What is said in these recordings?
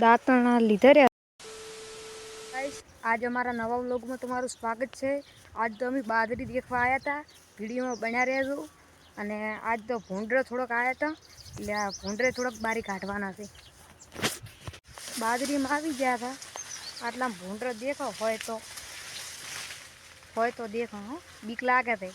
દાંતણા લીધે રહ્યા. આજ અમારા નવા વ્લોગમાં તમારું સ્વાગત છે. આજ તો અમે બાજરી દેખવા આવ્યા હતા વિડીયોમાં બન્યા રહેજો. અને આજ તો ભૂંડરો થોડોક આવ્યા હતા એટલે આ ભૂંડરે થોડોક બારી કાઢવાના છે. બાજરીમાં આવી ગયા હતા આટલા ભૂંડરો દેખો, હોય તો. હોય તો દેખો બીક લાગે છે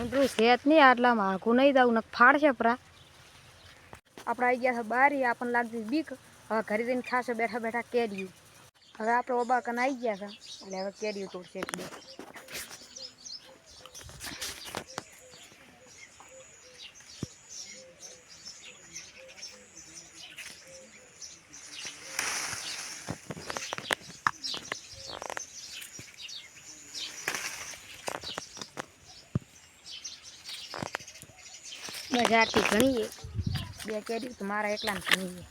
ભૂંડરું સેત નહીં આટલામાં. આઘું નહીં દઉં ને ફાડશે પરા. આપણે આવી ગયા છે બારી, આપણને લાગતી બીક. હવે ઘરે જઈને ખાશે, બેઠા બેઠા કેરીયું હવે આપણે ઓબા કને આવી ગયા છે. એટલે હવે કેરીયું તોડશે એક બે. બજારથી ઘણીએ બે કેરી તો મારા એકલાને ઘણીએ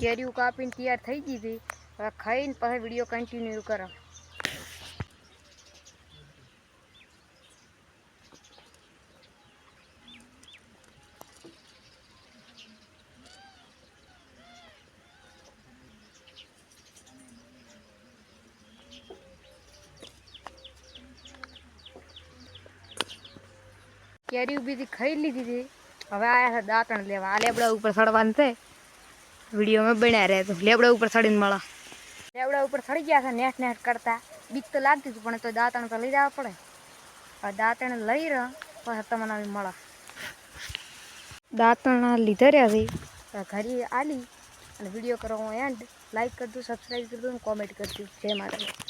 કેરીઓ કાપીને તૈયાર થઈ ગઈ હતી હવે ખાઈને પછી વીડિયો કન્ટિન્યુ કરો. કેરી બીજી ખાઈ લીધી હતી. હવે આયા છે દાંતણ લેવા. આ લેબડા ઉપર સડવાનું છે. વિડીયોમાં બન્યા રહે તો લેબડા ઉપર સડીને મળે. લેબડા ઉપર સડી ગયા છે, નેટ નેટ કરતા. બીક તો લાગતી હતી, પણ તો દાંતણ તો લઈ જવા પડે. હવે દાંતણ લઈ રહ્યો, પછી તમને મળે. દાંતણ લીધે રહ્યા છે. ઘરે આલી અને વીડિયો કરો એન્ડ લાઈક કરજો સબસ્ક્રાઈબ કરજો અને કોમેન્ટ કરજો. જય માતા